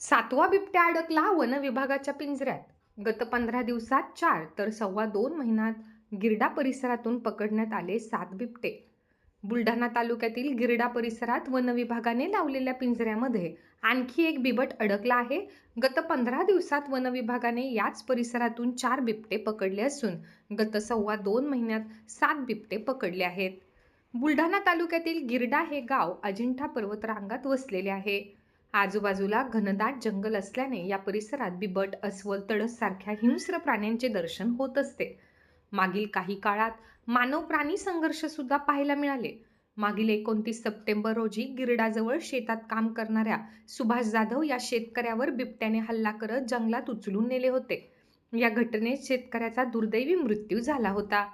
सातवा बिबट्या अडकला वन विभागाच्या पिंजऱ्यात. गत पंधरा दिवसात चार तर सव्वा दोन महिन्यात गिरडा परिसरातून पकडण्यात आले सात बिबटे. बुलढाणा तालुक्यातील गिरडा परिसरात वन विभागाने लावलेल्या पिंजऱ्यामध्ये आणखी एक बिबट अडकला आहे. गत पंधरा दिवसात वन विभागाने याच परिसरातून चार बिबटे पकडले असून गत सव्वा दोन महिन्यात सात बिबटे पकडले आहेत. बुलढाणा तालुक्यातील गिरडा हे गाव अजिंठा पर्वतरांगात वसलेले आहे. आजूबाजूला घनदाट जंगल असल्याने या परिसरात बिबट अस्वल तडस सारख्या हिंस्र प्राण्यांचे दर्शन होत असते. मागील काही काळात मानव प्राणी संघर्ष सुद्धा पाहायला मिळाले. मागील एकोणतीस सप्टेंबर रोजी गिरडाजवळ शेतात काम करणाऱ्या सुभाष जाधव या शेतकऱ्यावर बिबट्याने हल्ला करत जंगलात उचलून नेले होते. या घटनेत शेतकऱ्याचा दुर्दैवी मृत्यू झाला होता.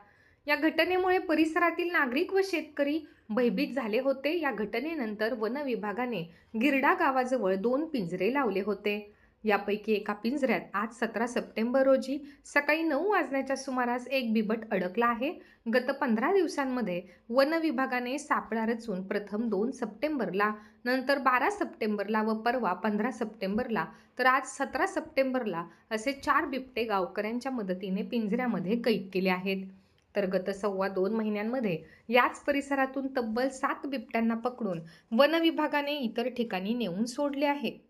या घटनेमुळे परिसरातील नागरिक व शेतकरी भयभीत झाले होते. या घटनेनंतर वन विभागाने गिरडा गावाजवळ दोन पिंजरे लावले होते. यापैकी एका पिंजऱ्यात आज सतरा सप्टेंबर रोजी सकाळी नऊ वाजण्याच्या सुमारास एक बिबट अडकला आहे. गत पंधरा दिवसांमध्ये वन विभागाने सापळा रचून प्रथम दोन सप्टेंबरला नंतर बारा सप्टेंबरला व परवा पंधरा सप्टेंबरला तर आज सतरा सप्टेंबरला असे चार बिबटे गावकऱ्यांच्या मदतीने पिंजऱ्यामध्ये कैद केले आहेत. तर गत सव्वा दोन महिन्यांमध्ये याच परिसरातून तब्बल सात बिबट्यांना पकडून वनविभागाने इतर ठिकाणी नेऊन सोडले आहे.